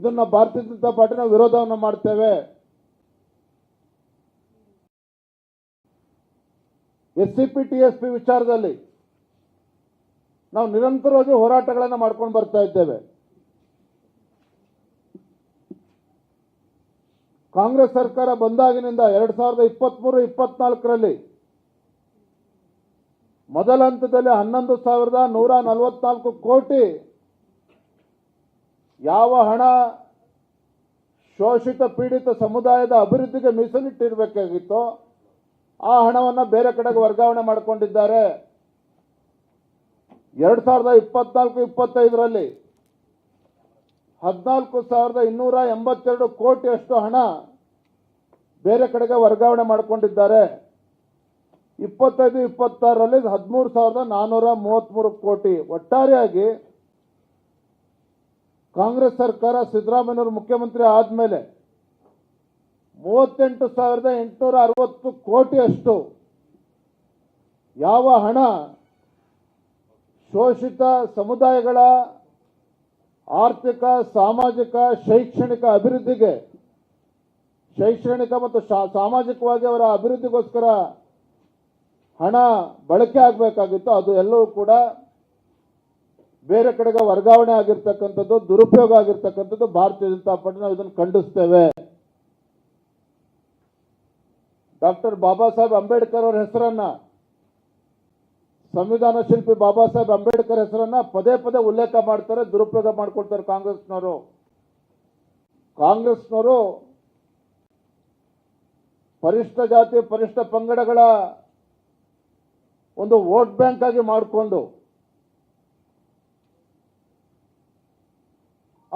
ಇದನ್ನ ಭಾರತೀಯ ಜನತಾ ಪಾರ್ಟಿನ ವಿರೋಧವನ್ನು ಮಾಡ್ತೇವೆ. S C P, T S P ವಿಚಾರದಲ್ಲಿ ನಾವು ನಿರಂತರವಾಗಿ ಹೋರಾಟಗಳನ್ನು ಮಾಡ್ಕೊಂಡು ಬರ್ತಾ ಇದ್ದೇವೆ. ಕಾಂಗ್ರೆಸ್ ಸರ್ಕಾರ ಬಂದಾಗಿನಿಂದ ಎರಡ್ ಸಾವಿರದ ಇಪ್ಪತ್ಮೂರು, ಇಪ್ಪತ್ನಾಲ್ಕರಲ್ಲಿ ಮೊದಲ ಹಂತದಲ್ಲಿ ಹನ್ನೊಂದು ಸಾವಿರದ ನೂರ ನಲವತ್ನಾಲ್ಕು ಕೋಟಿ ಯಾವ ಹಣ ಶೋಷಿತ ಪೀಡಿತ ಸಮುದಾಯದ ಅಭಿವೃದ್ಧಿಗೆ ಮೀಸಲಿಟ್ಟಿರಬೇಕಾಗಿತ್ತೋ ಆ ಹಣವನ್ನು ಬೇರೆ ಕಡೆಗೆ ವರ್ಗಾವಣೆ ಮಾಡಿಕೊಂಡಿದ್ದಾರೆ. ಎರಡ್ ಸಾವಿರದ ಇಪ್ಪತ್ನಾಲ್ಕು, ಇಪ್ಪತ್ತೈದರಲ್ಲಿ ಹದಿನಾಲ್ಕು ಸಾವಿರದ ಇನ್ನೂರ ಎಂಬತ್ತೆರಡು ಕೋಟಿಯಷ್ಟು ಹಣ ಬೇರೆ ಕಡೆಗೆ ವರ್ಗಾವಣೆ ಮಾಡಿಕೊಂಡಿದ್ದಾರೆ. ಇಪ್ಪತ್ತೈದು, ಇಪ್ಪತ್ತಾರರಲ್ಲಿ ಹದಿಮೂರು ಸಾವಿರದ ನಾನ್ನೂರ ಮೂವತ್ತ್ಮೂರು ಕೋಟಿ. ಒಟ್ಟಾರೆಯಾಗಿ ಕಾಂಗ್ರೆಸ್ ಸರ್ಕಾರ ಸಿದ್ದರಾಮಯ್ಯವರು ಮುಖ್ಯಮಂತ್ರಿ ಆದಮೇಲೆ ಮೂವತ್ತೆಂಟು ಸಾವಿರದ ಎಂಟುನೂರ ಅರವತ್ತು ಕೋಟಿಯಷ್ಟು ಯಾವ ಹಣ ಶೋಷಿತ ಸಮುದಾಯಗಳ ಆರ್ಥಿಕ, ಸಾಮಾಜಿಕ, ಶೈಕ್ಷಣಿಕ ಅಭಿವೃದ್ಧಿಗೆ, ಶೈಕ್ಷಣಿಕ ಮತ್ತು ಸಾಮಾಜಿಕವಾಗಿ ಅವರ ಅಭಿವೃದ್ಧಿಗೋಸ್ಕರ ಹಣ ಬಳಕೆ ಆಗಬೇಕಾಗಿತ್ತು. ಅದು ಎಲ್ಲವೂ ಕೂಡ ಬೇರೆ ಕಡೆಗೆ ವರ್ಗಾವಣೆ ಆಗಿರ್ತಕ್ಕಂಥದ್ದು, ದುರುಪಯೋಗ ಆಗಿರ್ತಕ್ಕಂಥದ್ದು ಭಾರತೀಯ ಜನತಾ ಪಾರ್ಟಿ, ನಾವು ಇದನ್ನು ಖಂಡಿಸ್ತೇವೆ. ಡಾಕ್ಟರ್ ಬಾಬಾ ಸಾಹೇಬ್ ಅಂಬೇಡ್ಕರ್ ಅವರ ಹೆಸರನ್ನ, ಸಂವಿಧಾನ ಶಿಲ್ಪಿ ಬಾಬಾ ಸಾಹೇಬ್ ಅಂಬೇಡ್ಕರ್ ಹೆಸರನ್ನ ಪದೇ ಪದೇ ಉಲ್ಲೇಖ ಮಾಡ್ತಾರೆ, ದುರುಪಯೋಗ ಮಾಡ್ಕೊಳ್ತಾರೆ ಕಾಂಗ್ರೆಸ್ನವರು. ಕಾಂಗ್ರೆಸ್ನವರು ಪರಿಷ್ಠ ಜಾತಿ, ಪರಿಷ್ಠ ಪಂಗಡಗಳ ಒಂದು ವೋಟ್ ಬ್ಯಾಂಕ್ ಆಗಿ ಮಾಡಿಕೊಂಡು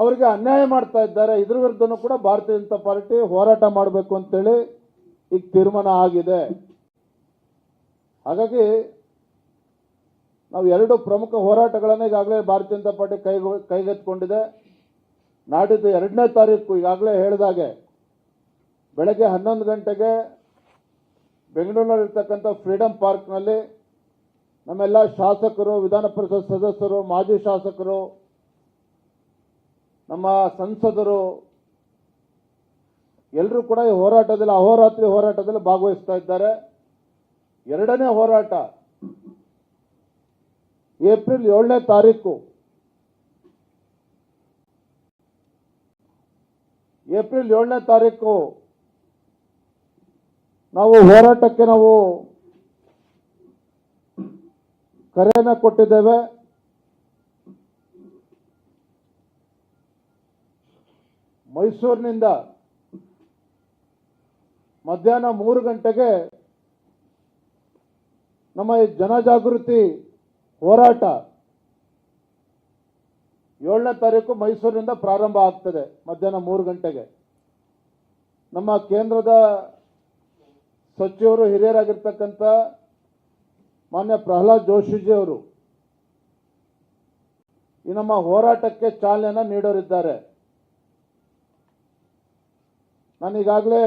ಅವರಿಗೆ ಅನ್ಯಾಯ ಮಾಡ್ತಾ ಇದ್ದಾರೆ, ಇದ್ರ ವಿರುದ್ಧನೂ ಕೂಡ ಭಾರತೀಯ ಜನತಾ ಪಾರ್ಟಿ ಹೋರಾಟ ಮಾಡಬೇಕು ಅಂತೇಳಿ ಈಗ ತೀರ್ಮಾನ ಆಗಿದೆ. ಹಾಗಾಗಿ ನಾವು ಎರಡು ಪ್ರಮುಖ ಹೋರಾಟಗಳನ್ನು ಈಗಾಗಲೇ ಭಾರತೀಯ ಜನತಾ ಪಾರ್ಟಿ ಕೈ, ಕೈಗೆತ್ತಿಕೊಂಡಿದೆ. ನಾಡಿದ್ದು ಎರಡನೇ ತಾರೀಕು ಈಗಾಗಲೇ ಹೇಳಿದಾಗೆ, ಬೆಳಗ್ಗೆ ಹನ್ನೊಂದು ಗಂಟೆಗೆ ಬೆಂಗಳೂರಿನಲ್ಲಿರ್ತಕ್ಕಂಥ ಫ್ರೀಡಂ ಪಾರ್ಕ್ನಲ್ಲಿ ನಮ್ಮೆಲ್ಲ ಶಾಸಕರು, ವಿಧಾನ ಪರಿಷತ್ ಸದಸ್ಯರು, ಮಾಜಿ ಶಾಸಕರು ನಮ್ಮ ಸಂಸದರು ಎಲ್ಲರೂ ಕೂಡ ಈ ಹೋರಾಟದಲ್ಲಿ ಅಹೋರಾತ್ರಿ ಹೋರಾಟದಲ್ಲಿ ಭಾಗವಹಿಸ್ತಾ ಇದ್ದಾರೆ. ಎರಡನೇ ಹೋರಾಟ ಏಪ್ರಿಲ್ ಏಳನೇ ತಾರೀಕು. ಏಪ್ರಿಲ್ ಏಳನೇ ತಾರೀಕು ನಾವು ಹೋರಾಟಕ್ಕೆ ನಾವು ಕರೆಯನ್ನು ಕೊಟ್ಟಿದ್ದೇವೆ. ಮೈಸೂರಿನಿಂದ ಮಧ್ಯಾಹ್ನ ಮೂರು ಗಂಟೆಗೆ ನಮ್ಮ ಈ ಜನಜಾಗೃತಿ ಹೋರಾಟ ಏಳನೇ ತಾರೀಕು ಮೈಸೂರಿನಿಂದ ಪ್ರಾರಂಭ ಆಗ್ತದೆ ಮಧ್ಯಾಹ್ನ ಮೂರು ಗಂಟೆಗೆ. ನಮ್ಮ ಕೇಂದ್ರದ ಸಚಿವರು, ಹಿರಿಯರಾಗಿರ್ತಕ್ಕಂಥ ಮಾನ್ಯ ಪ್ರಹ್ಲಾದ್ ಜೋಶಿಜಿ ಅವರು ಈ ನಮ್ಮ ಹೋರಾಟಕ್ಕೆ ಚಾಲನೆಯನ್ನು ನೀಡೋರಿದ್ದಾರೆ. ನಾನು ಈಗಾಗಲೇ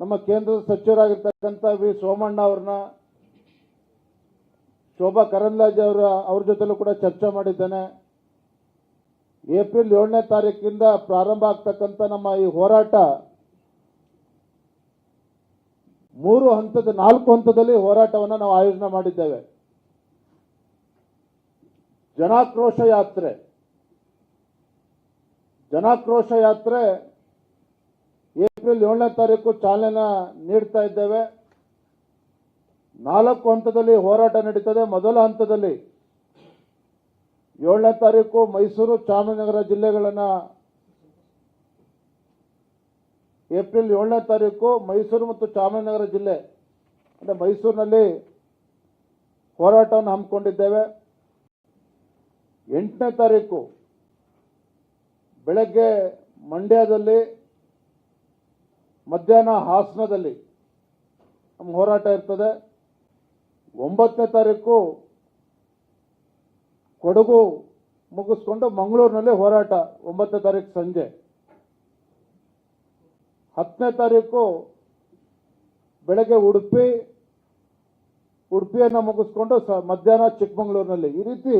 ನಮ್ಮ ಕೇಂದ್ರದ ಸಚಿವರಾಗಿರ್ತಕ್ಕಂಥ ವಿ ಸೋಮಣ್ಣ ಅವ್ರನ್ನ, ಶೋಭಾ ಕರಂದ್ಲಾಜೆ ಅವರ, ಅವ್ರ ಜೊತೆಲೂ ಕೂಡ ಚರ್ಚೆ ಮಾಡಿದ್ದೇನೆ. ಏಪ್ರಿಲ್ ಏಳನೇ ತಾರೀಕಿಂದ ಪ್ರಾರಂಭ ಆಗ್ತಕ್ಕಂಥ ನಮ್ಮ ಈ ಹೋರಾಟ ಮೂರು ಹಂತದ, ನಾಲ್ಕು ಹಂತದಲ್ಲಿ ಹೋರಾಟವನ್ನು ನಾವು ಆಯೋಜನೆ ಮಾಡಿದ್ದೇವೆ. ಜನಾಕ್ರೋಶ ಯಾತ್ರೆ. ಜನಾಕ್ರೋಶ ಯಾತ್ರೆ ಏಪ್ರಿಲ್ ಏಳನೇ ತಾರೀಕು ಚಾಲನೆ ನೀಡ್ತಾ ಇದ್ದೇವೆ. ನಾಲ್ಕು ಹಂತದಲ್ಲಿ ಹೋರಾಟ ನಡೀತದೆ. ಮೊದಲ ಹಂತದಲ್ಲಿ ಏಳನೇ ತಾರೀಕು ಮೈಸೂರು ಚಾಮರಾಜನಗರ ಜಿಲ್ಲೆಗಳನ್ನು ಏಪ್ರಿಲ್ ಏಳನೇ ತಾರೀಕು ಮೈಸೂರು ಮತ್ತು ಚಾಮರಾಜನಗರ ಜಿಲ್ಲೆ, ಅಂದರೆ ಮೈಸೂರಿನಲ್ಲಿ ಹೋರಾಟವನ್ನು ಹಮ್ಮಿಕೊಂಡಿದ್ದೇವೆ. ಎಂಟನೇ ತಾರೀಕು ಬೆಳಗ್ಗೆ ಮಂಡ್ಯದಲ್ಲಿ ಮಧ್ಯಾಹ್ನ ಹಾಸನದಲ್ಲಿ ನಮ್ಮ ಹೋರಾಟ ಇರ್ತದೆ. ಒಂಬತ್ತನೇ ತಾರೀಕು ಕೊಡಗು ಮುಗಿಸ್ಕೊಂಡು ಮಂಗಳೂರಿನಲ್ಲಿ ಹೋರಾಟ, ಒಂಬತ್ತನೇ ತಾರೀಕು ಸಂಜೆ. ಹತ್ತನೇ ತಾರೀಕು ಬೆಳಗ್ಗೆ ಉಡುಪಿ, ಉಡುಪಿಯನ್ನು ಮುಗಿಸ್ಕೊಂಡು ಸ ಮಧ್ಯಾಹ್ನ ಚಿಕ್ಕಮಗಳೂರಿನಲ್ಲಿ. ಈ ರೀತಿ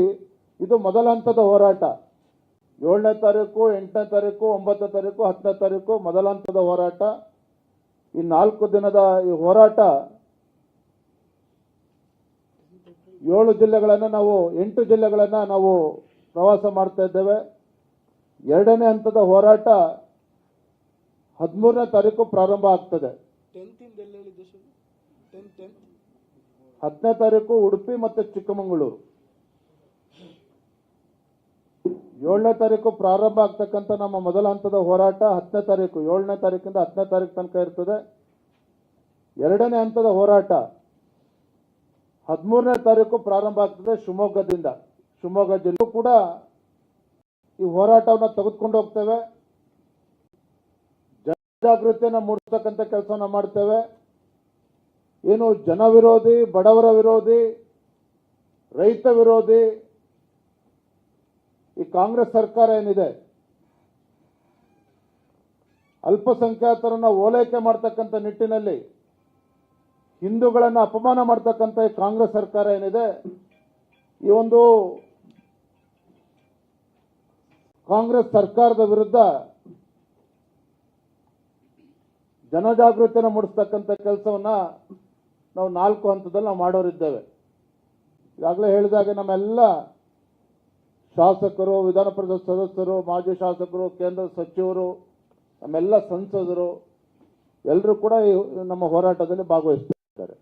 ಇದು ಮೊದಲ ಹಂತದ ಹೋರಾಟ. ಏಳನೇ ತಾರೀಕು, ಎಂಟನೇ ತಾರೀಕು, ಒಂಬತ್ತನೇ ತಾರೀಕು, ಹತ್ತನೇ ತಾರೀಕು ಮೊದಲ ಹಂತದ ಹೋರಾಟ. ಈ ನಾಲ್ಕು ದಿನದ ಈ ಹೋರಾಟ ಏಳು ಜಿಲ್ಲೆಗಳನ್ನು ನಾವು ಎಂಟು ಜಿಲ್ಲೆಗಳನ್ನು ನಾವು ಪ್ರವಾಸ ಮಾಡ್ತಾ ಇದ್ದೇವೆ. ಎರಡನೇ ಹಂತದ ಹೋರಾಟ ಹದಿಮೂರನೇ ತಾರೀಕು ಪ್ರಾರಂಭ ಆಗ್ತದೆ. ಹದಿನೇ ಹತ್ತನೇ ತಾರೀಕು ಉಡುಪಿ ಮತ್ತು ಚಿಕ್ಕಮಗಳೂರು. ಏಳನೇ ತಾರೀಕು ಪ್ರಾರಂಭ ಆಗ್ತಕ್ಕಂಥ ನಮ್ಮ ಮೊದಲ ಹಂತದ ಹೋರಾಟ ಹತ್ತನೇ ತಾರೀಕು, ಏಳನೇ ತಾರೀಕಿಂದ ಹತ್ತನೇ ತಾರೀಕು ತನಕ ಇರ್ತದೆ. ಎರಡನೇ ಹಂತದ ಹೋರಾಟ ಹದಿಮೂರನೇ ತಾರೀಕು ಪ್ರಾರಂಭ ಆಗ್ತದೆ ಶಿವಮೊಗ್ಗದಿಂದ. ಶಿವಮೊಗ್ಗ ಜಿಲ್ಲೆ ಕೂಡ ಈ ಹೋರಾಟವನ್ನು ತೆಗೆದುಕೊಂಡು ಹೋಗ್ತೇವೆ. ಜನಜಾಗೃತಿಯನ್ನು ಮೂಡಿಸ್ತಕ್ಕಂಥ ಕೆಲಸವನ್ನ ಮಾಡ್ತೇವೆ. ಏನು ಜನ ವಿರೋಧಿ, ಬಡವರ ವಿರೋಧಿ, ರೈತ ವಿರೋಧಿ ಕಾಂಗ್ರೆಸ್ ಸರ್ಕಾರ ಏನಿದೆ? ಅಲ್ಪಸಂಖ್ಯಾತರನ್ನ ಓಲೈಕೆ ಮಾಡ್ತಕ್ಕಂಥ ನಿಟ್ಟಿನಲ್ಲಿ ಹಿಂದೂಗಳನ್ನು ಅಪಮಾನ ಮಾಡ್ತಕ್ಕಂಥ ಕಾಂಗ್ರೆಸ್ ಸರ್ಕಾರ ಏನಿದೆ? ಈ ಒಂದು ಕಾಂಗ್ರೆಸ್ ಸರ್ಕಾರದ ವಿರುದ್ಧ ಜನಜಾಗೃತಿಯನ್ನು ಮೂಡಿಸ್ತಕ್ಕಂಥ ಕೆಲಸವನ್ನ ನಾವು ನಾಲ್ಕು ಹಂತದಲ್ಲಿ ನಾವು ಮಾಡೋರಿದ್ದೇವೆ. ಈಗಾಗಲೇ ಹೇಳಿದಾಗ ನಮ್ಮೆಲ್ಲ ಶಾಸಕರು, ವಿಧಾನ ಪರಿಷತ್ ಸದಸ್ಯರು, ಮಾಜಿ ಶಾಸಕರು, ಕೇಂದ್ರ ಸಚಿವರು, ನಮ್ಮೆಲ್ಲ ಸಂಸದರು ಎಲ್ಲರೂ ಕೂಡ ನಮ್ಮ ಹೋರಾಟದಲ್ಲಿ ಭಾಗವಹಿಸ್ತಿದ್ದಾರೆ.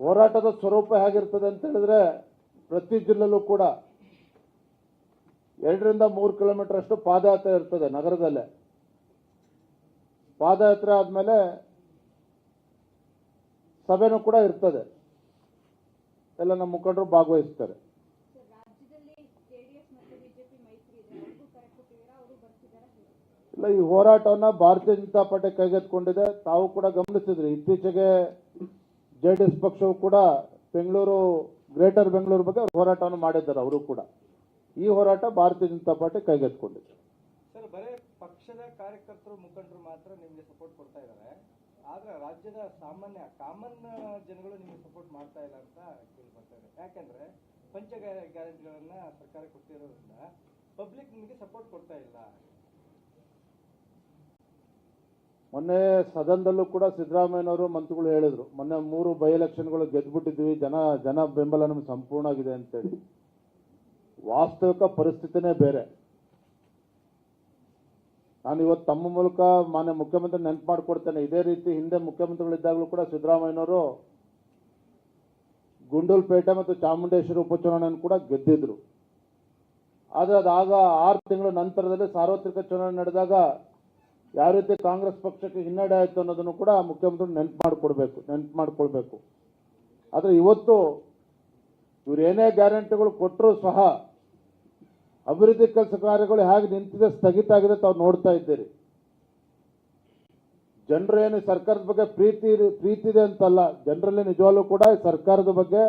ಹೋರಾಟದ ಸ್ವರೂಪ ಹೇಗಿರ್ತದೆ ಅಂತ ಹೇಳಿದ್ರೆ, ಪ್ರತಿ ಜಿಲ್ಲೆಲ್ಲೂ ಕೂಡ ಎರಡರಿಂದ ಮೂರು ಕಿಲೋಮೀಟರ್ ಅಷ್ಟು ಪಾದಯಾತ್ರೆ ಇರ್ತದೆ ನಗರದಲ್ಲೇ. ಪಾದಯಾತ್ರೆ ಆದ್ಮೇಲೆ ಸಭೆನೂ ಕೂಡ ಇರ್ತದೆ. ಎಲ್ಲ ನಮ್ಮ ಮುಖಂಡರು ಭಾಗವಹಿಸ್ತಾರೆ. ಜೆಡಿಎಸ್ ಇಲ್ಲ, ಈ ಹೋರಾಟವನ್ನ ಭಾರತೀಯ ಜನತಾ ಪಾರ್ಟಿ ಕೈಗೆತ್ಕೊಂಡಿದೆ ತಾವು ಕೂಡ ಗಮನಿಸಿದ್ರಿ, ಇತ್ತೀಚೆಗೆ ಜೆ ಡಿ ಎಸ್ ಪಕ್ಷವು ಕೂಡ ಬೆಂಗಳೂರು, ಗ್ರೇಟರ್ ಬೆಂಗಳೂರು ಬಗ್ಗೆ ಹೋರಾಟವನ್ನು ಮಾಡಿದ್ದಾರೆ, ಅವರು ಕೂಡ. ಈ ಹೋರಾಟ ಭಾರತೀಯ ಜನತಾ ಪಾರ್ಟಿ ಬರೇ ಪಕ್ಷದ ಕಾರ್ಯಕರ್ತರು, ಮುಖಂಡರು ಮಾತ್ರ ನಿಮಗೆ ಸಪೋರ್ಟ್ ಕೊಡ್ತಾ ಇದ್ದಾರೆ. ಆದ್ರೆ ರಾಜ್ಯದ ಸಾಮಾನ್ಯ ಕಾಮನ್ ಜನಗಳು ನಿಮಗೆ ಸಪೋರ್ಟ್ ಮಾಡ್ತಾ ಇಲ್ಲ ಅಂತ ಕೇಳಿ ಬರ್ತಾ ಇದೆ ಯಾಕಂದ್ರೆ ಪಂಚ ಗ್ಯಾರಂಟಿಗಳನ್ನ ಸರ್ಕಾರ ಕೊಟ್ಟಿರೋದ್ರಿಂದ ಪಬ್ಲಿಕ್ ನಿಮಗೆ ಸಪೋರ್ಟ್ ಕೊಡ್ತಾ ಇಲ್ಲ. ಮೊನ್ನೆ ಸದನದಲ್ಲೂ ಕೂಡ ಸಿದ್ದರಾಮಯ್ಯನವರು ಮಂತ್ರಿಗಳು ಹೇಳಿದ್ರು, ಮೊನ್ನೆ ಮೂರು ಬೈ ಎಲೆಕ್ಷನ್ಗಳು ಗೆದ್ಬಿಟ್ಟಿದ್ವಿ ಜನ ಜನ ಬೆಂಬಲ ನಮ್ಗೆ ಸಂಪೂರ್ಣ ಆಗಿದೆ ಅಂತೇಳಿ. ವಾಸ್ತವಿಕ ಪರಿಸ್ಥಿತಿನೇ ಬೇರೆ. ನಾನು ಇವತ್ತು ತಮ್ಮ ಮೂಲಕ ಮಾನ್ಯ ಮುಖ್ಯಮಂತ್ರಿ ನೆನಪು ಮಾಡಿಕೊಡ್ತೇನೆ. ಇದೇ ರೀತಿ ಹಿಂದೆ ಮುಖ್ಯಮಂತ್ರಿಗಳಿದ್ದಾಗಲೂ ಕೂಡ ಸಿದ್ದರಾಮಯ್ಯನವರು ಗುಂಡೂಲ್ಪೇಟೆ ಮತ್ತು ಚಾಮುಂಡೇಶ್ವರಿ ಉಪಚುನಾವಣೆಯನ್ನು ಕೂಡ ಗೆದ್ದಿದ್ರು. ಆದರೆ ಅದಾಗ ಆರು ತಿಂಗಳ ನಂತರದಲ್ಲಿ ಸಾರ್ವತ್ರಿಕ ಚುನಾವಣೆ ನಡೆದಾಗ ಯಾವ ರೀತಿ ಕಾಂಗ್ರೆಸ್ ಪಕ್ಷಕ್ಕೆ ಹಿನ್ನಡೆ ಆಯಿತು ಅನ್ನೋದನ್ನು ಕೂಡ ಮುಖ್ಯಮಂತ್ರಿ ನೆನಪು ಮಾಡಿಕೊಡ್ಬೇಕು, ನೆನಪು ಮಾಡಿಕೊಳ್ಬೇಕು. ಆದರೆ ಇವತ್ತು ಇವರೇನೇ ಗ್ಯಾರಂಟಿಗಳು ಕೊಟ್ಟರೂ ಸಹ ಅಭಿವೃದ್ಧಿ ಕೆಲಸ ಕಾರ್ಯಗಳು ಹೇಗೆ ನಿಂತಿದೆ, ಸ್ಥಗಿತ ಆಗಿದೆ ತಾವು ನೋಡ್ತಾ ಇದ್ದೀರಿ. ಜನರು ಏನು ಸರ್ಕಾರದ ಬಗ್ಗೆ ಪ್ರೀತಿ ಪ್ರೀತಿ ಇದೆ ಅಂತಲ್ಲ, ಜನರಲ್ಲಿ ನಿಜವಾಗ್ಲೂ ಕೂಡ ಸರ್ಕಾರದ ಬಗ್ಗೆ,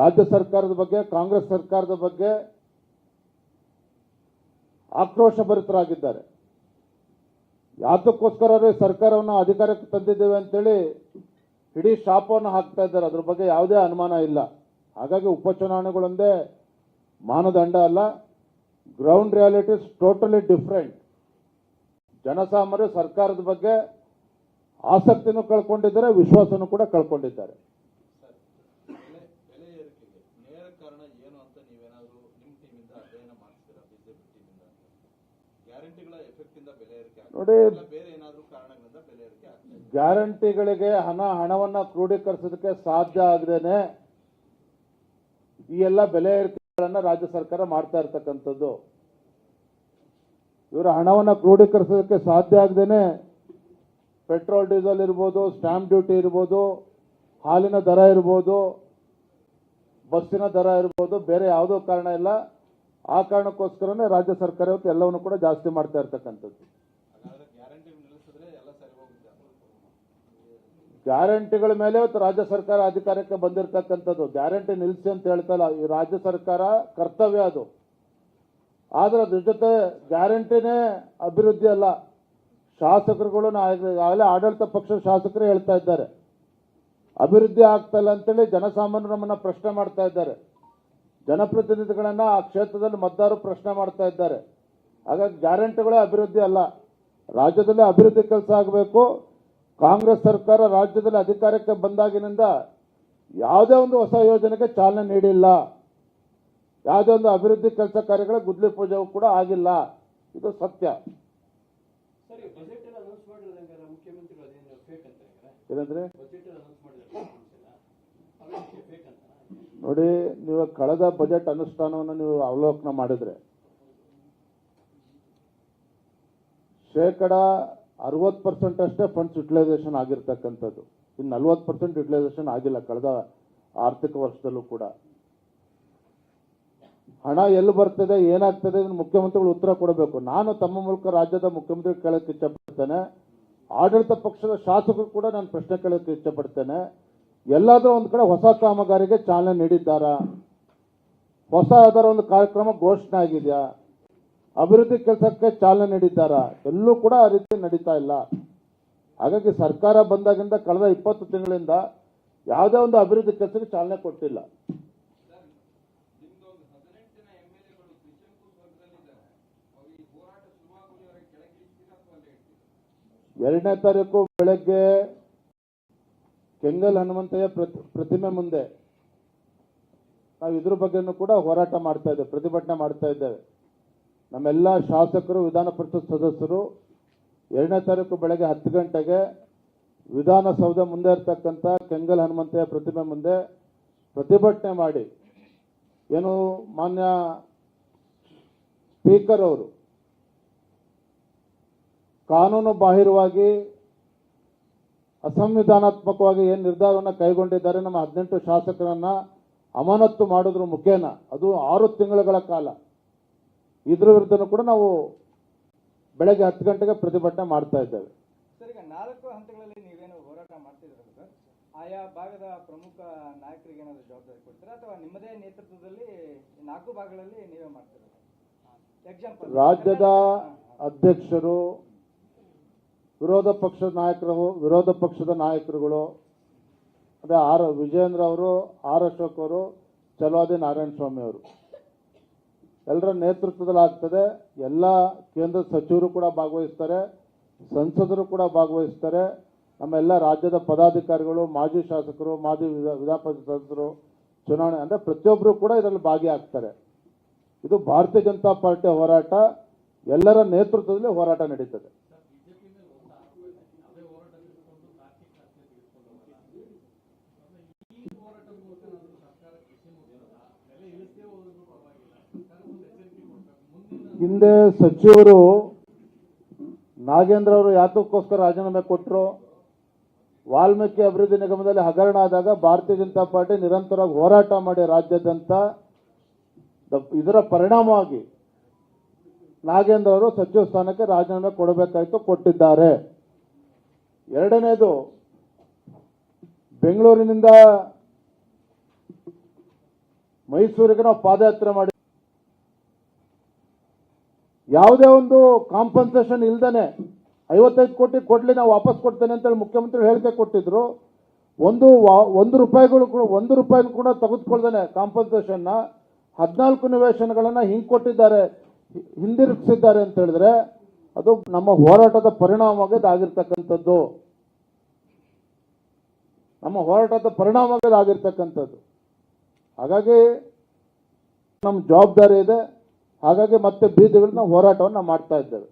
ರಾಜ್ಯ ಸರ್ಕಾರದ ಬಗ್ಗೆ, ಕಾಂಗ್ರೆಸ್ ಸರ್ಕಾರದ ಬಗ್ಗೆ ಆಕ್ರೋಶ ಭರಿತರಾಗಿದ್ದಾರೆ. ಯಾತಕ್ಕೋಸ್ಕರ ಈ ಸರ್ಕಾರವನ್ನು ಅಧಿಕಾರಕ್ಕೆ ತಂದಿದ್ದೇವೆ ಅಂತೇಳಿ ಇಡೀ ಶಾಪವನ್ನು ಹಾಕ್ತಾ ಇದ್ದಾರೆ. ಅದ್ರ ಬಗ್ಗೆ ಯಾವುದೇ ಅನುಮಾನ ಇಲ್ಲ. ಹಾಗಾಗಿ ಉಪಚುನಾವಣೆಗಳೊಂದೇ ಮಾನದಂಡ ಅಲ್ಲ. ಗ್ರೌಂಡ್ ರಿಯಾಲಿಟೀಸ್ ಟೋಟಲಿ ಡಿಫ್ರೆಂಟ್ ಜನಸಾಮಾನ್ಯರು ಸರ್ಕಾರದ ಬಗ್ಗೆ ಆಸಕ್ತಿನೂ ಕಳ್ಕೊಂಡಿದ್ದಾರೆ, ವಿಶ್ವಾಸನೂ ಕೂಡ ಕಳ್ಕೊಂಡಿದ್ದಾರೆ. ಏರಿಕೆ ನೋಡಿ ಏರಿಕೆ ಗ್ಯಾರಂಟಿಗಳಿಗೆ ಹಣ, ಹಣವನ್ನ ಕ್ರೋಢೀಕರಿಸೋದಕ್ಕೆ ಸಾಧ್ಯ ಆಗದೇನೆ ಈ ಎಲ್ಲ ಬೆಲೆ ಏರಿಕೆಗಳನ್ನ ರಾಜ್ಯ ಸರ್ಕಾರ ಮಾಡ್ತಾ ಇರ್ತಕ್ಕಂಥದ್ದು. ಇವರ ಹಣವನ್ನ ಕ್ರೋಢೀಕರಿಸೋದಕ್ಕೆ ಸಾಧ್ಯ ಆಗದೇನೆ ಪೆಟ್ರೋಲ್, ಡೀಸೆಲ್ ಇರ್ಬೋದು, ಸ್ಟಾಂಪ್ ಡ್ಯೂಟಿ ಇರ್ಬೋದು, ಹಾಲಿನ ದರ ಇರ್ಬೋದು, ಬಸ್ಸಿನ ದರ ಇರ್ಬೋದು, ಬೇರೆ ಯಾವುದೋ ಕಾರಣ ಇಲ್ಲ. ಆ ಕಾರಣಕ್ಕೋಸ್ಕರನೇ ರಾಜ್ಯ ಸರ್ಕಾರ ಇವತ್ತು ಎಲ್ಲವನ್ನು ಕೂಡ ಜಾಸ್ತಿ ಮಾಡ್ತಾ ಇರ್ತಕ್ಕಂಥದ್ದು ಹಾಗಾದ್ರೆ ಗ್ಯಾರಂಟಿ ನಿಲ್ಲಿಸಿದ್ರೆ ಎಲ್ಲ ಸರಿ ಹೋಗುತ್ತೆ ಗ್ಯಾರಂಟಿಗಳ ಮೇಲೆ ರಾಜ್ಯ ಸರ್ಕಾರ ಅಧಿಕಾರಕ್ಕೆ ಬಂದಿರತಕ್ಕಂಥದ್ದು. ಗ್ಯಾರಂಟಿ ನಿಲ್ಲಿಸಿ ಅಂತ ಹೇಳ್ತಲ್ಲ, ಈ ರಾಜ್ಯ ಸರ್ಕಾರ ಕರ್ತವ್ಯ ಅದು. ಆದ್ರೆ ಅದ್ರ ಜೊತೆ ಗ್ಯಾರಂಟಿನೇ ಅಭಿವೃದ್ಧಿ ಅಲ್ಲ. ಶಾಸಕರುಗಳು ಆಗಲೇ ಆಡಳಿತ ಪಕ್ಷದ ಶಾಸಕರು ಹೇಳ್ತಾ ಇದ್ದಾರೆ. ಅಭಿವೃದ್ಧಿ ಆಗ್ತಾ ಇಲ್ಲ ಅಂತೇಳಿ ಜನಸಾಮಾನ್ಯರು ನಮ್ಮನ್ನ ಪ್ರಶ್ನೆ ಮಾಡ್ತಾ ಇದ್ದಾರೆ. ಜನಪ್ರತಿನಿಧಿಗಳನ್ನ ಆ ಕ್ಷೇತ್ರದಲ್ಲಿ ಮತದಾರರು ಪ್ರಶ್ನೆ ಮಾಡ್ತಾ ಇದ್ದಾರೆ. ಹಾಗಾಗಿ ಗ್ಯಾರಂಟಿಗಳೇ ಅಭಿವೃದ್ಧಿ ಅಲ್ಲ. ರಾಜ್ಯದಲ್ಲಿ ಅಭಿವೃದ್ಧಿ ಕೆಲಸ ಆಗಬೇಕು. ಕಾಂಗ್ರೆಸ್ ಸರ್ಕಾರ ರಾಜ್ಯದಲ್ಲಿ ಅಧಿಕಾರಕ್ಕೆ ಬಂದಾಗಿನಿಂದ ಯಾವುದೇ ಒಂದು ಹೊಸ ಯೋಜನೆಗೆ ಚಾಲನೆ ನೀಡಿಲ್ಲ. ಯಾವುದೇ ಒಂದು ಅಭಿವೃದ್ಧಿ ಕೆಲಸ ಕಾರ್ಯಗಳ ಗುದ್ಲಿ ಪೂಜೆ ಕೂಡ ಆಗಿಲ್ಲ. ಇದು ಸತ್ಯ. ಏನಂದ್ರೆ? ನೋಡಿ ನೀವು ಕಳೆದ ಬಜೆಟ್ ಅನುಷ್ಠಾನವನ್ನು ನೀವು ಅವಲೋಕನ ಮಾಡಿದ್ರೆ ಶೇಕಡ ಅರವತ್ತು ಪರ್ಸೆಂಟ್ ಅಷ್ಟೇ ಫಂಡ್ಸ್ ಯುಟಿಲೈಸೇಷನ್ ಆಗಿರ್ತಕ್ಕಂಥದ್ದು. ಇನ್ನು ನಲ್ವತ್ತು ಪರ್ಸೆಂಟ್ ಯುಟಿಲೈಸೇಷನ್ ಆಗಿಲ್ಲ ಕಳೆದ ಆರ್ಥಿಕ ವರ್ಷದಲ್ಲೂ ಕೂಡ. ಹಣ ಎಲ್ಲಿ ಬರ್ತದೆ, ಏನಾಗ್ತದೆ ಮುಖ್ಯಮಂತ್ರಿಗಳು ಉತ್ತರ ಕೊಡಬೇಕು. ನಾನು ತಮ್ಮ ಮೂಲಕ ರಾಜ್ಯದ ಮುಖ್ಯಮಂತ್ರಿ ಕೇಳಕ್ಕೆ ಇಷ್ಟಪಡ್ತೇನೆ ಆಡಳಿತ ಪಕ್ಷದ ಶಾಸಕರು ಕೂಡ ನಾನು ಪ್ರಶ್ನೆ ಕೇಳಕ್ಕೆ ಇಷ್ಟಪಡ್ತೇನೆ ಎಲ್ಲಾದರೂ ಒಂದು ಕಡೆ ಹೊಸ ಕಾಮಗಾರಿಗೆ ಚಾಲನೆ ನೀಡಿದ್ದಾರಾ? ಹೊಸ ಯಾವ್ದಾರ ಒಂದು ಕಾರ್ಯಕ್ರಮ ಘೋಷಣೆ ಆಗಿದೆಯಾ? ಅಭಿವೃದ್ಧಿ ಕೆಲಸಕ್ಕೆ ಚಾಲನೆ ನೀಡಿದ್ದಾರ? ಎಲ್ಲೂ ಕೂಡ ಆ ರೀತಿ ನಡೀತಾ ಇಲ್ಲ. ಹಾಗಾಗಿ ಸರ್ಕಾರ ಬಂದಾಗಿಂದ ಕಳೆದ ಇಪ್ಪತ್ತು ತಿಂಗಳಿಂದ ಯಾವುದೇ ಒಂದು ಅಭಿವೃದ್ಧಿ ಕೆಲಸಕ್ಕೆ ಚಾಲನೆ ಕೊಟ್ಟಿಲ್ಲ. ಎರಡನೇ ತಾರೀಕು ಬೆಳಗ್ಗೆ ಕೆಂಗಲ್ ಹನುಮಂತಯ್ಯ ಪ್ರತಿ- ಪ್ರತಿಮೆ ಮುಂದೆ. ನಾವು ಇದ್ರ ಬಗ್ಗೆನೂ ಕೂಡ ಹೋರಾಟ ಮಾಡ್ತಾ ಇದ್ದೇವೆ, ಪ್ರತಿಭಟನೆ ಮಾಡ್ತಾ ಇದ್ದೇವೆ. ನಮ್ಮೆಲ್ಲ ಶಾಸಕರು, ವಿಧಾನ ಪರಿಷತ್ ಸದಸ್ಯರು ಎರಡನೇ ತಾರೀಕು ಬೆಳಗ್ಗೆ ಹತ್ತು ಗಂಟೆಗೆ ವಿಧಾನಸೌಧ ಮುಂದೆ ಇರ್ತಕ್ಕಂಥ ಕೆಂಗಲ್ ಹನುಮಂತಯ್ಯ ಪ್ರತಿಮೆ ಮುಂದೆ ಪ್ರತಿಭಟನೆ ಮಾಡಿ. ಏನು ಮಾನ್ಯ ಸ್ಪೀಕರ್ ಅವರು ಕಾನೂನು ಬಾಹಿರವಾಗಿ ಅಸಂವಿಧಾನಾತ್ಮಕವಾಗಿ ಏನು ನಿರ್ಧಾರವನ್ನು ಕೈಗೊಂಡಿದ್ದಾರೆ, ನಮ್ಮ ಹದಿನೆಂಟು ಶಾಸಕರನ್ನ ಅಮಾನತ್ತು ಮಾಡೋದ್ರ ಮುಖೇನ. ಅದು ಆರು ತಿಂಗಳುಗಳ ಕಾಲ. ಇದ್ರ ವಿರುದ್ಧನೂ ಕೂಡ ನಾವು ಬೆಳಗ್ಗೆ ಹತ್ತು ಗಂಟೆಗೆ ಪ್ರತಿಭಟನೆ ಮಾಡ್ತಾ ಇದ್ದೇವೆ. ಸರ್ ಈಗ ನಾಲ್ಕು ಹಂತಗಳಲ್ಲಿ ನೀವೇನು ಹೋರಾಟ ಮಾಡ್ತಿದ್ರಲ್ಲ ಸರ್? ಆಯಾ ಭಾಗದ ಪ್ರಮುಖ ನಾಯಕರಿಗೆ ಏನಾದರೂ ಜವಾಬ್ದಾರಿ ಕೊಡ್ತೀರಾ? ಅಥವಾ ನಿಮ್ಮದೇ ನೇತೃತ್ವದಲ್ಲಿ ನಾಲ್ಕು ಭಾಗಗಳಲ್ಲಿ ನೀವೇ ಮಾಡ್ತೀರಾ ಎಕ್ಸಾಂಪಲ್ ರಾಜ್ಯದ ಅಧ್ಯಕ್ಷರು ವಿರೋಧ ಪಕ್ಷದ ನಾಯಕರು ವಿರೋಧ ಪಕ್ಷದ ನಾಯಕರುಗಳು ಅದೇ ಆರ್ ವಿಜಯೇಂದ್ರ ಅವರು ಆರ್ ಅಶೋಕ್ ಅವರು ಚಲವಾದಿ ನಾರಾಯಣ ಸ್ವಾಮಿ ಅವರು. ಎಲ್ಲರ ನೇತೃತ್ವದಲ್ಲಿ ಆಗ್ತದೆ. ಎಲ್ಲ ಕೇಂದ್ರ ಸಚಿವರು ಕೂಡ ಭಾಗವಹಿಸ್ತಾರೆ. ಸಂಸದರು ಕೂಡ ಭಾಗವಹಿಸ್ತಾರೆ. ನಮ್ಮ ಎಲ್ಲ ರಾಜ್ಯದ ಪದಾಧಿಕಾರಿಗಳು, ಮಾಜಿ ಶಾಸಕರು, ಮಾಜಿ ವಿಧಾ- ವಿಧಾನ ಪರಿಷತ್ ಸದಸ್ಯರು, ಚುನಾವಣೆ ಅಂದರೆ ಪ್ರತಿಯೊಬ್ಬರು ಕೂಡ ಇದರಲ್ಲಿ ಭಾಗಿಯಾಗ್ತಾರೆ. ಇದು ಭಾರತೀಯ ಜನತಾ ಪಾರ್ಟಿಯ ಹೋರಾಟ. ಎಲ್ಲರ ನೇತೃತ್ವದಲ್ಲಿ ಹೋರಾಟ ನಡೀತದೆ. ಹಿಂದೆ ಸಚಿವರು ನಾಗೇಂದ್ರ ಅವರು ಯಾತಕ್ಕೋಸ್ಕರ ರಾಜೀನಾಮೆ ಕೊಟ್ಟರು ವಾಲ್ಮೀಕಿ ಅಭಿವೃದ್ಧಿ ನಿಗಮದಲ್ಲಿ ಹಗರಣ ಆದಾಗ ಭಾರತೀಯ ಜನತಾ ಪಾರ್ಟಿ ನಿರಂತರವಾಗಿ ಹೋರಾಟ ಮಾಡಿ ರಾಜ್ಯಾದ್ಯಂತ. ಇದರ ಪರಿಣಾಮವಾಗಿ ನಾಗೇಂದ್ರ ಅವರು ಸಚಿವ ಸ್ಥಾನಕ್ಕೆ ರಾಜೀನಾಮೆ ಕೊಡಬೇಕಾಯಿತು, ಕೊಟ್ಟಿದ್ದಾರೆ. ಎರಡನೇದು, ಬೆಂಗಳೂರಿನಿಂದ ಮೈಸೂರಿಗೆ ನಾವು ಪಾದಯಾತ್ರೆ ಮಾಡಿ ಯಾವುದೇ ಒಂದು ಕಾಂಪನ್ಸೇಷನ್ ಇಲ್ದೇನೆ ಐವತ್ತೈದು ಕೋಟಿ ಕೊಡ್ಲಿ ನಾವು ವಾಪಸ್ ಕೊಡ್ತೇನೆ ಅಂತೇಳಿ ಮುಖ್ಯಮಂತ್ರಿ ಹೇಳಿಕೆ ಕೊಟ್ಟಿದ್ರು. ಒಂದು ಒಂದು ರೂಪಾಯಿಗಳು ಒಂದು ರೂಪಾಯಿ ಕೂಡ ತೆಗೆದುಕೊಳ್ದೇನೆ ಕಾಂಪನ್ಸೇಷನ್ನ ಹದಿನಾಲ್ಕು ನಿವೇಶನಗಳನ್ನು ಹಿಂಗೆ ಕೊಟ್ಟಿದ್ದಾರೆ, ಹಿಂದಿರುಗಿಸಿದ್ದಾರೆ ಅಂತ ಹೇಳಿದ್ರೆ ಅದು ನಮ್ಮ ಹೋರಾಟದ ಪರಿಣಾಮವಾಗಿ ಆಗಿರ್ತಕ್ಕಂಥದ್ದು. ನಮ್ಮ ಹೋರಾಟದ ಪರಿಣಾಮವಾಗಿ ಆಗಿರ್ತಕ್ಕಂಥದ್ದು. ಹಾಗಾಗಿ ನಮ್ಮ ಜವಾಬ್ದಾರಿ ಇದೆ. ಹಾಗಾಗಿ ಮತ್ತೆ ಬೀದಿಗಳನ್ನ ಹೋರಾಟವನ್ನ ಮಾಡ್ತಾ ಇದ್ದೇವೆ.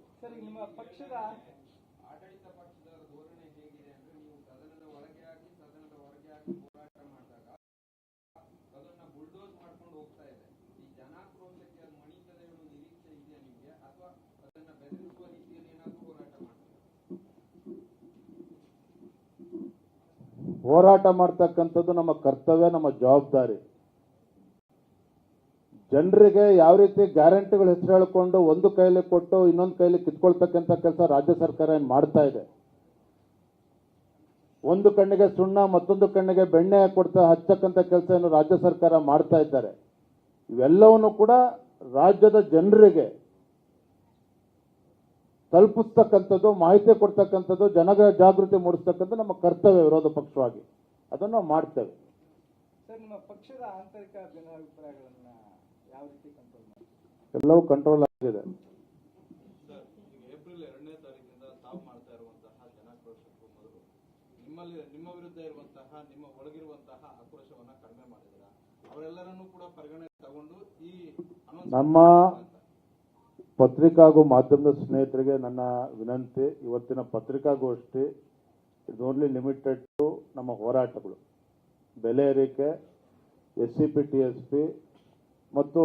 ಹೋರಾಟ ಮಾಡ್ತಕ್ಕಂಥದ್ದು ನಮ್ಮ ಕರ್ತವ್ಯ ನಮ್ಮ ಜವಾಬ್ದಾರಿ. ಜನರಿಗೆ ಯಾವ ರೀತಿ ಗ್ಯಾರಂಟಿಗಳು ಹೆಸರು ಹೇಳಿಕೊಂಡು ಒಂದು ಕೈಲಿ ಕೊಟ್ಟು ಇನ್ನೊಂದು ಕೈಲಿ ಕಿತ್ಕೊಳ್ತಕ್ಕಂಥ ಕೆಲಸ ರಾಜ್ಯ ಸರ್ಕಾರ ಏನು ಮಾಡ್ತಾ ಇದೆ? ಒಂದು ಕಣ್ಣಿಗೆ ಸುಣ್ಣ, ಮತ್ತೊಂದು ಕಣ್ಣಿಗೆ ಬೆಣ್ಣೆ ಕೊಡ್ತಾ ಹಚ್ಚಕ್ಕಂಥ ಕೆಲಸ ರಾಜ್ಯ ಸರ್ಕಾರ ಮಾಡ್ತಾ ಇದ್ದಾರೆ. ಇವೆಲ್ಲವನ್ನು ಕೂಡ ರಾಜ್ಯದ ಜನರಿಗೆ ತಲುಪಿಸ್ತಕ್ಕಂಥದ್ದು, ಮಾಹಿತಿ ಕೊಡ್ತಕ್ಕಂಥದ್ದು, ಜನಗಳ ಜಾಗೃತಿ ಮೂಡಿಸ್ತಕ್ಕಂಥ ನಮ್ಮ ಕರ್ತವ್ಯ ವಿರೋಧ ಪಕ್ಷವಾಗಿ. ಅದನ್ನು ನಾವು ಮಾಡ್ತೇವೆ. ಸರ್, ನಿಮ್ಮ ಪಕ್ಷದ ಆಂತರಿಕ ಭಿನ್ನಾಭಿಪ್ರಾಯಗಳನ್ನ ಎಲ್ಲವೂ ಕಂಟ್ರೋಲ್ ಆಗಿದೆ. ಸರ್ ಏಪ್ರಿಲ್ ಎರಡನೇ ತಾರೀಕಿನಿಂದ ತಾವು ಮಾಡ್ತಾ ಇರುವಂತಹ ಮೊದಲು ನಿಮ್ಮಲ್ಲಿ ನಿಮ್ಮ ವಿರುದ್ಧ ಇರುವಂತಹ ನಿಮ್ಮ ಒಳಗಿರುವಂತಹ ಆಕ್ರೋಶವನ್ನ ಕಡಿಮೆ ಮಾಡಿದ್ದೀರಾ? ಅವರೆಲ್ಲರನ್ನೂ ಕೂಡ ಪರಿಗಣನೆ ತಗೊಂಡು ಈ ನಮ್ಮ ಮಾಡ್ತಾ ಪತ್ರಿಕಾ ಹಾಗೂ ಮಾಧ್ಯಮದ ಸ್ನೇಹಿತರಿಗೆ ನನ್ನ ವಿನಂತಿ ಇವತ್ತಿನ ಪತ್ರಿಕಾಗೋಷ್ಠಿ ಇಟ್ಸ್ ಓನ್ಲಿ ಲಿಮಿಟೆಡ್ ಟು ನಮ್ಮ ಹೋರಾಟಗಳು. ಬೆಲೆ ಏರಿಕೆ S C P T S P ಮತ್ತು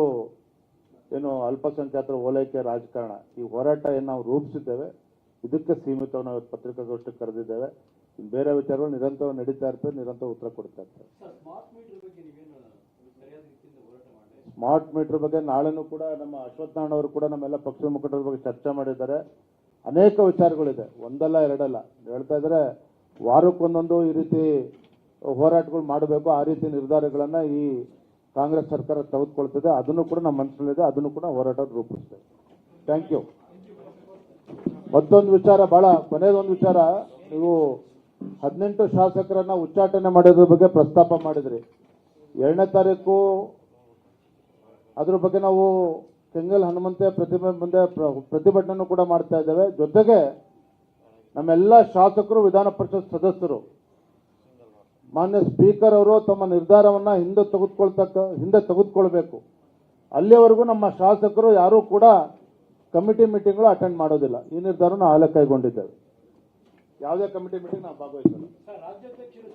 ಏನು ಅಲ್ಪಸಂಖ್ಯಾತರ ಓಲೈಕೆ ರಾಜಕಾರಣ. ಈ ಹೋರಾಟ ಏನು ನಾವು ರೂಪಿಸಿದ್ದೇವೆ. ಇದಕ್ಕೆ ಸೀಮಿತವನ್ನು ನಾವು ಪತ್ರಿಕಾಗೋಷ್ಠಿ ಕರೆದಿದ್ದೇವೆ. ಬೇರೆ ವಿಚಾರಗಳು ನಿರಂತರ ನಡೀತಾ ಇರ್ತವೆ ನಿರಂತರ ಉತ್ತರ ಕೊಡ್ತಾ ಇರ್ತವೆ. ಸ್ಮಾರ್ಟ್ ಮೀಟರ್ ಬಗ್ಗೆ ನಾಳೆನೂ ಕೂಡ ನಮ್ಮ ಅಶ್ವಥ್ ನಾರಾಯಣ ಅವರು ಕೂಡ ನಮ್ಮೆಲ್ಲ ಪಕ್ಷದ ಮುಖಂಡರ ಬಗ್ಗೆ ಚರ್ಚೆ ಮಾಡಿದ್ದಾರೆ. ಅನೇಕ ವಿಚಾರಗಳಿದೆ. ಒಂದಲ್ಲ ಎರಡಲ್ಲ. ಹೇಳ್ತಾ ಇದ್ರೆ ವಾರಕ್ಕೊಂದೊಂದು ಈ ರೀತಿ ಹೋರಾಟಗಳು ಮಾಡಬೇಕು. ಆ ರೀತಿ ನಿರ್ಧಾರಗಳನ್ನು ಈ ಕಾಂಗ್ರೆಸ್ ಸರ್ಕಾರ ತೆಗೆದುಕೊಳ್ತದೆ, ಅದನ್ನು ಕೂಡ ನಮ್ಮ ಮನಸ್ಸಲ್ಲಿದೆ, ಅದನ್ನು ಕೂಡ ಹೋರಾಟ ರೂಪಿಸ್ತೇವೆ ಥ್ಯಾಂಕ್ ಯು ಮತ್ತೊಂದು ವಿಚಾರ, ಬಹಳ ಕೊನೆಯದೊಂದು ವಿಚಾರ. ನೀವು ಹದಿನೆಂಟು ಶಾಸಕರನ್ನ ಉಚ್ಚಾಟನೆ ಮಾಡೋದ್ರ ಬಗ್ಗೆ ಪ್ರಸ್ತಾಪ ಮಾಡಿದ್ರಿ. ಎರಡನೇ ತಾರೀಕು, ಅದ್ರ ಬಗ್ಗೆ ನಾವು ಕೆಂಗಲ್ ಹನುಮಂತ ಪ್ರತಿಮೆ ಮುಂದೆ ಪ್ರ- ಪ್ರತಿಭಟನೆ ಕೂಡ ಮಾಡ್ತಾ ಇದ್ದೇವೆ. ಜೊತೆಗೆ ನಮ್ಮೆಲ್ಲ ಶಾಸಕರು ವಿಧಾನ ಪರಿಷತ್ ಸದಸ್ಯರು ಮಾನ್ಯ ಸ್ಪೀಕರ್ ಅವರು ತಮ್ಮ ನಿರ್ಧಾರವನ್ನ ಹಿಂದೆ ತೆಗೆದುಕೊಳ್ತಕ್ಕ ಹಿಂದೆ ತೆಗೆದುಕೊಳ್ಬೇಕು. ಅಲ್ಲಿಯವರೆಗೂ ನಮ್ಮ ಶಾಸಕರು ಯಾರೂ ಕೂಡ ಕಮಿಟಿ ಮೀಟಿಂಗ್ಗಳು ಅಟೆಂಡ್ ಮಾಡೋದಿಲ್ಲ. ಈ ನಿರ್ಧಾರ ನಾವು ಆಗಲೇ ಕೈಗೊಂಡಿದ್ದೇವೆ. ಯಾವುದೇ ಕಮಿಟಿ ಮೀಟಿಂಗ್ ನಾವು ಭಾಗವಹಿಸಲ್ಲ. ಸರ್ ರಾಜ್ಯಾಧ್ಯಕ್ಷರ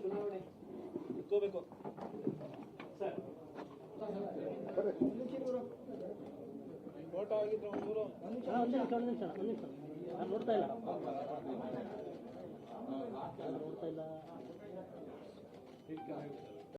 ಚುನಾವಣೆ ಸರ್ ನೋಡ್ತಾ ಇಲ್ಲ